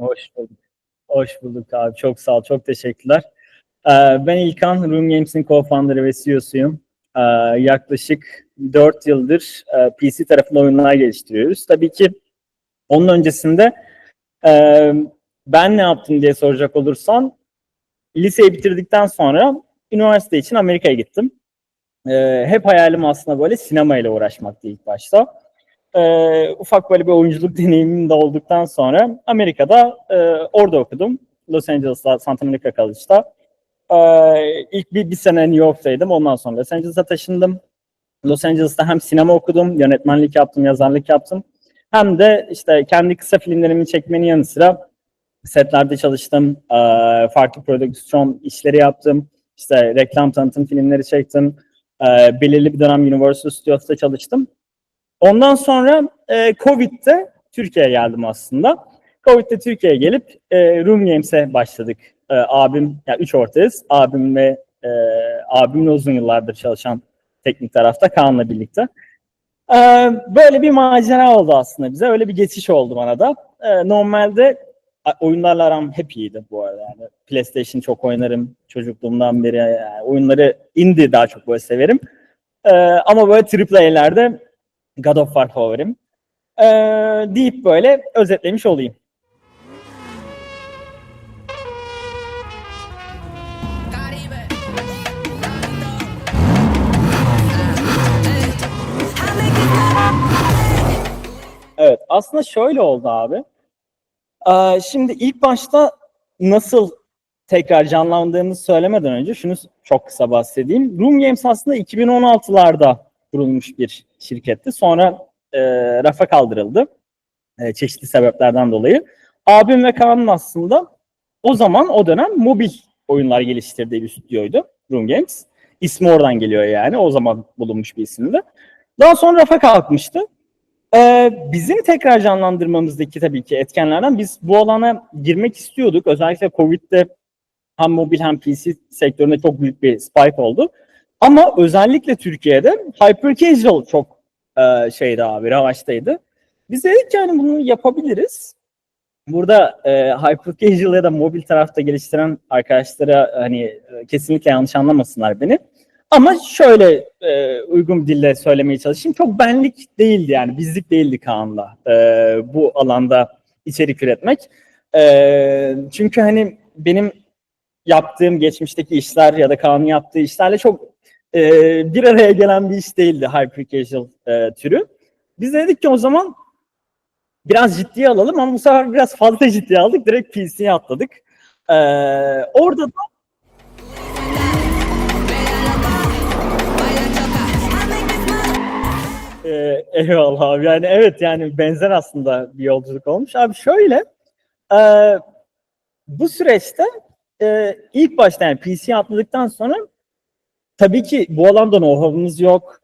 Hoş bulduk. Hoş bulduk abi. Çok sağ ol. Çok teşekkürler. Ee, Ben İlkan, Room Games'in co-founder'ı ve CEO'suyum. Ee, Yaklaşık 4 yıldır e, PC tarafında oyunlar geliştiriyoruz. Tabii ki onun öncesinde e, ben ne yaptım diye soracak olursan liseyi bitirdikten sonra üniversite için Amerika'ya gittim. Ee, Hep hayalim aslında böyle sinemayla uğraşmaktı ilk başta. Ee, ufak böyle bir oyunculuk deneyimim de olduktan sonra Amerika'da e, orada okudum. Los Angeles'ta, Santa Monica College'da. Ee, ilk bir, bir sene New York'taydım. Ondan sonra Los Angeles'a taşındım. Los Angeles'ta hem sinema okudum, yönetmenlik yaptım, yazarlık yaptım. Hem de işte kendi kısa filmlerimi çekmenin yanı sıra setlerde çalıştım. Ee, farklı prodüksiyon işleri yaptım. İşte reklam tanıtım filmleri çektim. Belirli bir dönem Universal Studios'ta çalıştım. Ondan sonra e, Covid'de Türkiye'ye geldim aslında. Covid'de Türkiye'ye gelip e, Room Games'e başladık. E, abim, yani üç ortağız. Abim ve e, abimle uzun yıllardır çalışan teknik tarafta Kaan'la birlikte. E, böyle bir macera oldu aslında bize. Öyle bir geçiş oldu bana da. E, normalde oyunlarla aram hep iyiydi bu arada. Yani PlayStation çok oynarım çocukluğumdan beri. Yani oyunları indie daha çok böyle severim. E, ama böyle AAA'lerde God of War favorim. Ee, deyip böyle özetlemiş olayım. Evet aslında şöyle oldu abi. Ee, şimdi ilk başta nasıl tekrar canlandığımızı söylemeden önce şunu çok kısa bahsedeyim. Room Games aslında 2016'larda kurulmuş bir şirketti. Sonra e, rafa kaldırıldı. E, çeşitli sebeplerden dolayı. Abim ve Kaan'ın aslında o zaman o dönem mobil oyunlar geliştirdiği bir stüdyoydu Room Games. İsmi oradan geliyor yani. O zaman bulunmuş bir isimdi. Daha sonra rafa kalkmıştı. Ee, bizim tekrar canlandırmamızdaki tabii ki etkenlerden biz bu alana girmek istiyorduk. Özellikle Covid'de hem mobil hem PC sektöründe çok büyük bir spike oldu. Ama özellikle Türkiye'de hyper casual çok e, şeydi abi, revaçtaydı. Biz dedik ki hani bunu yapabiliriz. Burada e, hyper casual ya da mobil tarafta geliştiren arkadaşlara hani e, kesinlikle yanlış anlamasınlar beni. Ama şöyle e, uygun dille söylemeye çalışayım. Çok benlik değildi yani bizlik değildi Kaan'la e, bu alanda içerik üretmek. E, çünkü hani benim yaptığım geçmişteki işler ya da Kaan'ın yaptığı işlerle çok e, bir araya gelen bir iş değildi hyper casual e, türü. Biz de dedik ki o zaman biraz ciddiye alalım ama bu sefer biraz fazla ciddiye aldık. Direkt PC'ye atladık. E, orada da Ee, eyvallah abi. Yani evet yani benzer aslında bir yolculuk olmuş. Abi şöyle e, bu süreçte e, ilk başta yani PC'ye atladıktan sonra tabii ki bu alanda know-how'ımız yok.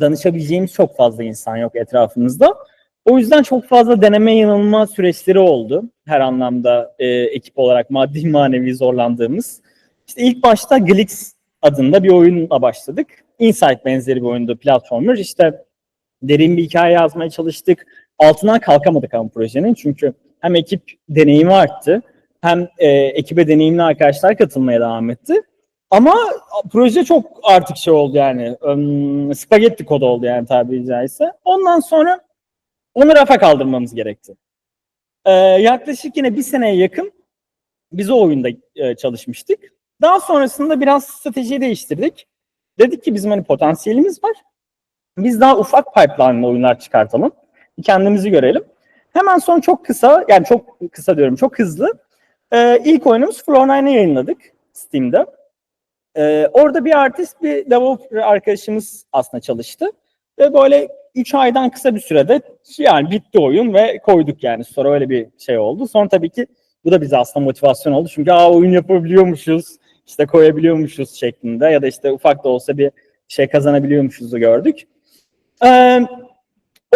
Danışabileceğimiz çok fazla insan yok etrafımızda. O yüzden çok fazla deneme yanılma süreçleri oldu. Her anlamda e, ekip olarak maddi manevi zorlandığımız. İşte ilk başta Glix adında bir oyunla başladık. Insight benzeri bir oyundu platformer. İşte derin bir hikaye yazmaya çalıştık. Altından kalkamadık ama projenin. Çünkü hem ekip deneyimi arttı hem e, ekibe deneyimli arkadaşlar katılmaya devam etti. Ama proje çok artık şey oldu yani. Um, spagetti kod oldu yani tabiri caizse. Ondan sonra onu rafa kaldırmamız gerekti. Ee, yaklaşık yine bir seneye yakın biz o oyunda e, çalışmıştık. Daha sonrasında biraz stratejiyi değiştirdik. Dedik ki bizim hani potansiyelimiz var. Biz daha ufak pipeline oyunlar çıkartalım. Kendimizi görelim. Hemen son çok kısa, yani çok kısa diyorum, çok hızlı. Ee, ilk oyunumuz Floor 9'ı yayınladık Steam'de. Ee, orada bir artist, bir developer arkadaşımız aslında çalıştı. Ve böyle 3 aydan kısa bir sürede yani bitti oyun ve koyduk yani. Sonra öyle bir şey oldu. Sonra tabii ki bu da bize aslında motivasyon oldu. Çünkü Aa, oyun yapabiliyormuşuz, işte koyabiliyormuşuz şeklinde ya da işte ufak da olsa bir şey kazanabiliyormuşuzu gördük. Ee,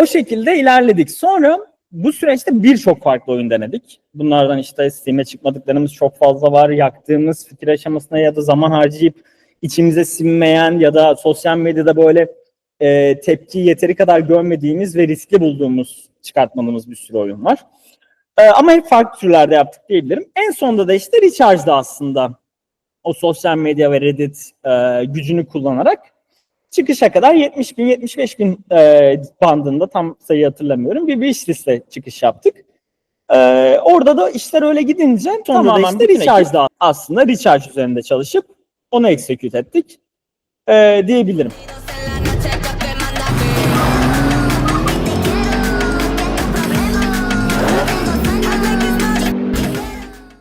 o şekilde ilerledik. Sonra bu süreçte birçok farklı oyun denedik. Bunlardan işte Steam'e çıkmadıklarımız çok fazla var. Yaktığımız fikir aşamasına ya da zaman harcayıp içimize sinmeyen ya da sosyal medyada böyle e, tepki yeteri kadar görmediğimiz ve riskli bulduğumuz çıkartmadığımız bir sürü oyun var. Ee, ama hep farklı türlerde yaptık diyebilirim. En sonunda da işte Recharge'da aslında o sosyal medya ve Reddit e, gücünü kullanarak çıkışa kadar 70 bin 75 bin e, bandında tam sayı hatırlamıyorum bir wish liste çıkış yaptık. E, orada da işler öyle gidince sonra da Tamamen işte bütün ekip- Recharge'da aslında Recharge üzerinde çalışıp onu execute ettik e, diyebilirim.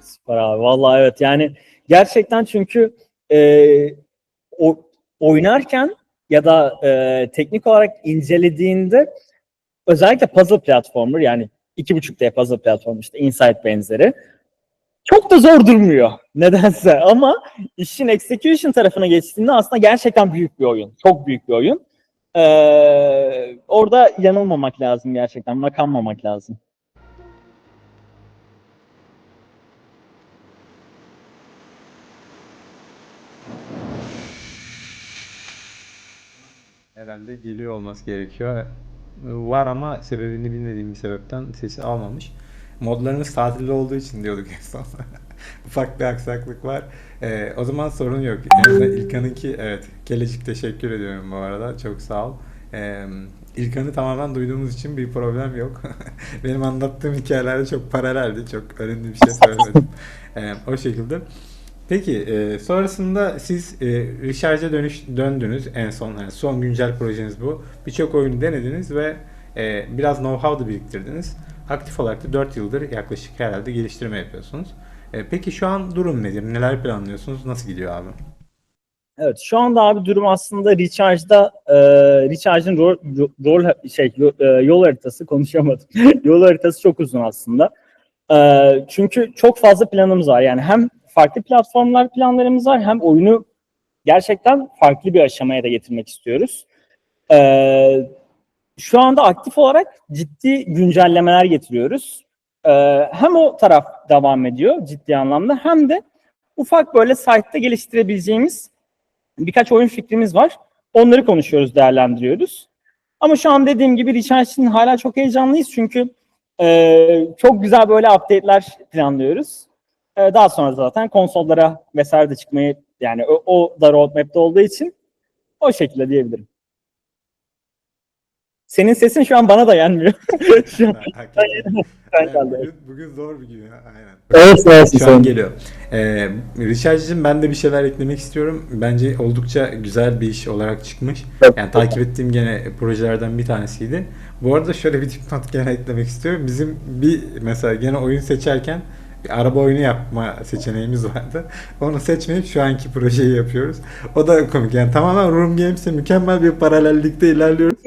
Süper abi. Vallahi evet yani gerçekten çünkü e, o, oynarken ya da e, teknik olarak incelediğinde özellikle puzzle platformer yani iki buçuk D puzzle platformu işte Inside benzeri çok da zor durmuyor nedense ama işin execution tarafına geçtiğinde aslında gerçekten büyük bir oyun. Çok büyük bir oyun. Ee, orada yanılmamak lazım gerçekten. Makanmamak lazım. Herhalde geliyor olması gerekiyor. Var ama sebebini bilmediğim bir sebepten sesi almamış. Modlarımız tatilde olduğu için diyorduk en son. Ufak bir aksaklık var. Ee, o zaman sorun yok. Azından İlkan'ınki evet. Kelecik teşekkür ediyorum bu arada. Çok sağ ol. Ee, İlkan'ı tamamen duyduğumuz için bir problem yok. Benim anlattığım hikayelerde çok paraleldi. Çok önemli bir şey söylemedim. Ee, o şekilde. Peki e, sonrasında siz e, Recharge'a dönüş döndünüz en son yani son güncel projeniz bu. Birçok oyunu denediniz ve e, biraz know-how da biriktirdiniz. Aktif olarak da 4 yıldır yaklaşık herhalde geliştirme yapıyorsunuz. E, peki şu an durum nedir? Neler planlıyorsunuz? Nasıl gidiyor abi? Evet şu anda abi durum aslında Recharge'da e, Recharge'ın rol, rol şey yo- e, yol haritası konuşamadım. yol haritası çok uzun aslında. E, çünkü çok fazla planımız var. Yani hem farklı platformlar planlarımız var hem oyunu gerçekten farklı bir aşamaya da getirmek istiyoruz. E, şu anda aktif olarak ciddi güncellemeler getiriyoruz. E, hem o taraf devam ediyor ciddi anlamda hem de ufak böyle site'da geliştirebileceğimiz birkaç oyun fikrimiz var. Onları konuşuyoruz, değerlendiriyoruz. Ama şu an dediğim gibi Recharge için hala çok heyecanlıyız çünkü e, çok güzel böyle update'ler planlıyoruz. E, daha sonra zaten konsollara vesaire de çıkmayı yani o, o da roadmap'te olduğu için o şekilde diyebilirim. Senin sesin şu an bana da gelmiyor. şu an geldi. bugün, bugün zor bir gün ya. Aynen. Evet, evet, Şu an geliyor. Ee, Recharge'cim ben de bir şeyler eklemek istiyorum. Bence oldukça güzel bir iş olarak çıkmış. Yani takip ettiğim gene projelerden bir tanesiydi. Bu arada şöyle bir dipnot gene eklemek istiyorum. Bizim bir mesela gene oyun seçerken bir araba oyunu yapma seçeneğimiz vardı. Onu seçmeyip şu anki projeyi yapıyoruz. O da komik. Yani tamamen Room Games'e mükemmel bir paralellikte ilerliyoruz.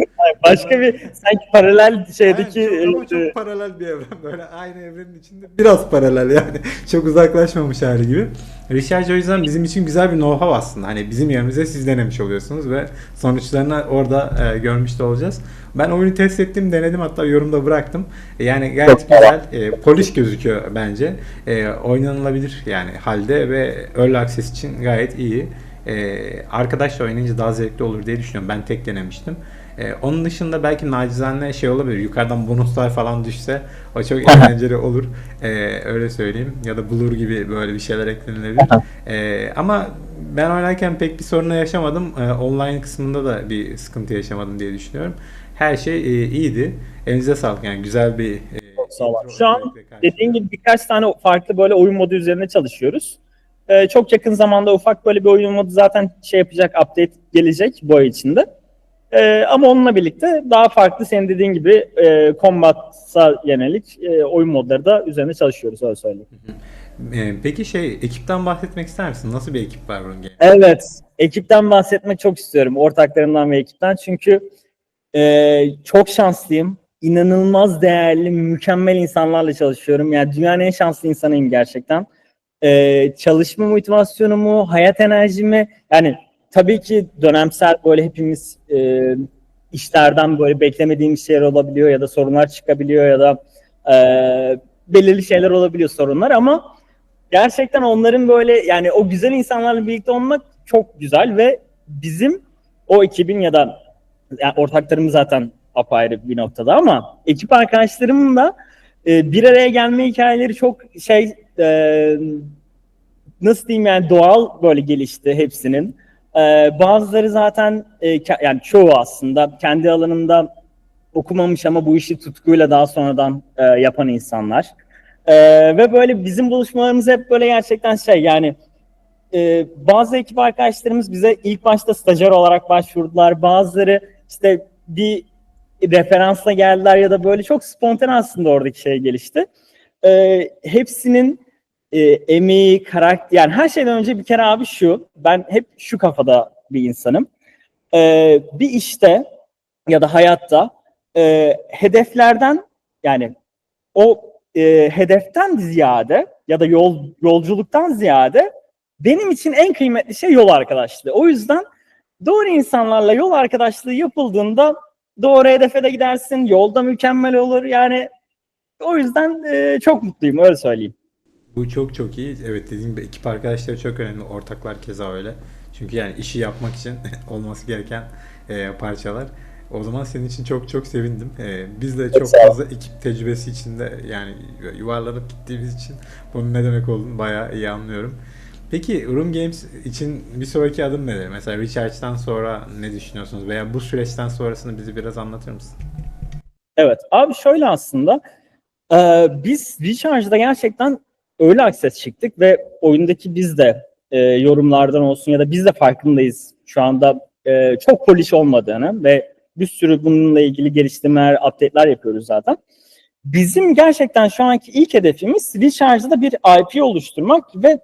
Başka bir sanki paralel şeydeki Aynen, çok, e, çok paralel bir evren. Böyle aynı evrenin içinde biraz paralel yani. çok uzaklaşmamış hali gibi. Recharge o yüzden bizim için güzel bir know-how aslında. Hani bizim yerimize siz denemiş oluyorsunuz ve sonuçlarını orada e, görmüş de olacağız. Ben oyunu test ettim, denedim hatta yorumda bıraktım. E, Yani gayet güzel, e, polish gözüküyor bence. E, oynanılabilir yani halde ve Early Access için gayet iyi. E, arkadaşla oynayınca daha zevkli olur diye düşünüyorum. Ben tek denemiştim. Ee, onun dışında belki nacizane şey olabilir. Yukarıdan bonuslar falan düşse o çok eğlenceli olur. Ee, öyle söyleyeyim. Ya da Blur gibi böyle bir şeyler eklenilebilir. Ee, ama ben oynarken pek bir sorun yaşamadım. Ee, online kısmında da bir sıkıntı yaşamadım diye düşünüyorum. Her şey e, iyiydi. Elinize sağlık yani güzel bir e, sağ ol. intro Şu an dediğin gibi birkaç tane farklı böyle oyun modu üzerine çalışıyoruz. Ee, çok yakın zamanda ufak böyle bir oyun modu zaten şey yapacak, update gelecek bu ay içinde. Ee, ama onunla birlikte daha farklı senin dediğin gibi e, combat'a yönelik e, oyun modları da üzerine çalışıyoruz öyle söyleyeyim. Ee, peki şey ekipten bahsetmek ister misin? Nasıl bir ekip var bunun? Evet, ekipten bahsetmek çok istiyorum. Ortaklarımdan ve ekipten. Çünkü e, çok şanslıyım. İnanılmaz değerli, mükemmel insanlarla çalışıyorum. Yani dünyanın en şanslı insanıyım gerçekten. E, çalışma motivasyonumu, hayat enerjimi, yani tabii ki dönemsel böyle hepimiz e, işlerden böyle beklemediğimiz şeyler olabiliyor ya da sorunlar çıkabiliyor ya da e, belirli şeyler olabiliyor sorunlar ama gerçekten onların böyle yani o güzel insanlarla birlikte olmak çok güzel ve bizim o ekibin ya da yani ortaklarımız zaten apayrı bir noktada ama ekip arkadaşlarımın da e, bir araya gelme hikayeleri çok şey e, nasıl diyeyim yani doğal böyle gelişti hepsinin. E, bazıları zaten e, yani çoğu aslında kendi alanında okumamış ama bu işi tutkuyla daha sonradan e, yapan insanlar. E, ve böyle bizim buluşmalarımız hep böyle gerçekten şey yani e, bazı ekip arkadaşlarımız bize ilk başta stajyer olarak başvurdular. Bazıları işte bir referansla geldiler ya da böyle çok spontane aslında oradaki şey gelişti. E, hepsinin e, emeği, karakter yani her şeyden önce bir kere abi şu ben hep şu kafada bir insanım. E, bir işte ya da hayatta e, hedeflerden yani o e, hedeften ziyade ya da yol yolculuktan ziyade benim için en kıymetli şey yol arkadaşlığı. O yüzden doğru insanlarla yol arkadaşlığı yapıldığında doğru hedefe de gidersin. Yolda mükemmel olur. Yani o yüzden e, çok mutluyum öyle söyleyeyim. Bu çok çok iyi. Evet dediğim gibi ekip arkadaşları çok önemli. Ortaklar keza öyle. Çünkü yani işi yapmak için olması gereken e, parçalar. O zaman senin için çok çok sevindim. E, biz de çok ol. fazla ekip tecrübesi içinde yani yuvarlanıp gittiğimiz için bunun ne demek olduğunu bayağı iyi anlıyorum. Peki Room Games için bir sonraki adım nedir? Mesela Recharge'dan sonra ne düşünüyorsunuz? Veya bu süreçten sonrasını bizi biraz anlatır mısın? Evet abi şöyle aslında e, biz Recharge'da gerçekten öyle access çıktık ve oyundaki biz de e, yorumlardan olsun ya da biz de farkındayız şu anda e, çok polish olmadığını ve bir sürü bununla ilgili geliştirmeler, update'ler yapıyoruz zaten. Bizim gerçekten şu anki ilk hedefimiz Recharge'da bir IP oluşturmak ve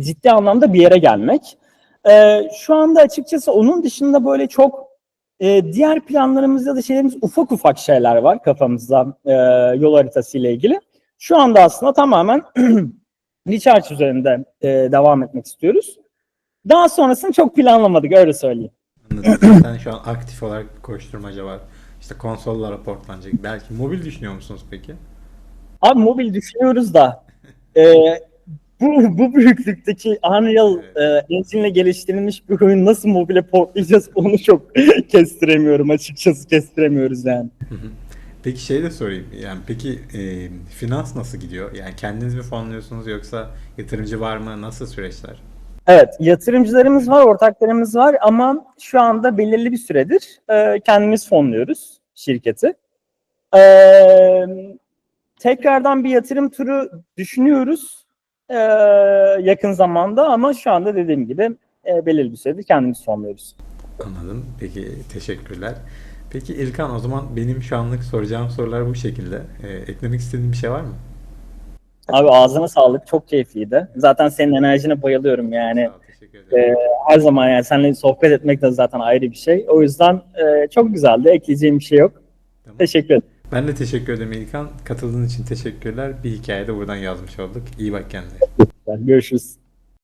ciddi anlamda bir yere gelmek. E, şu anda açıkçası onun dışında böyle çok e, diğer planlarımızda da şeylerimiz ufak ufak şeyler var kafamızda e, yol haritası ile ilgili. Şu anda aslında tamamen Recharge üzerinde e, devam etmek istiyoruz. Daha sonrasını çok planlamadık öyle söyleyeyim. Anladım. Zaten şu an aktif olarak koşturmaca var. İşte konsollara portlanacak. Belki mobil düşünüyor musunuz peki? Abi mobil düşünüyoruz da e, bu, bu büyüklükteki Unreal e, Engine'le geliştirilmiş bir oyun nasıl mobile portlayacağız onu çok kestiremiyorum açıkçası kestiremiyoruz yani. Peki şey de sorayım. Yani peki e, finans nasıl gidiyor? Yani kendiniz mi fonluyorsunuz yoksa yatırımcı var mı? Nasıl süreçler? Evet, yatırımcılarımız var, ortaklarımız var ama şu anda belirli bir süredir e, kendimiz fonluyoruz şirketi. E, tekrardan bir yatırım turu düşünüyoruz e, yakın zamanda ama şu anda dediğim gibi e, belirli bir süredir kendimiz fonluyoruz. Anladım. Peki teşekkürler. Peki İlkan o zaman benim şu anlık soracağım sorular bu şekilde. E, eklemek istediğin bir şey var mı? Abi ağzına sağlık, çok keyifliydi. Zaten senin enerjine bayılıyorum yani. Ol. E, her zaman yani seninle sohbet etmek de zaten ayrı bir şey. O yüzden e, çok güzeldi, ekleyeceğim bir şey yok. Tamam. Teşekkür ederim. Ben de teşekkür ederim İlkan. Katıldığın için teşekkürler. Bir hikaye de buradan yazmış olduk. İyi bak kendine. Görüşürüz.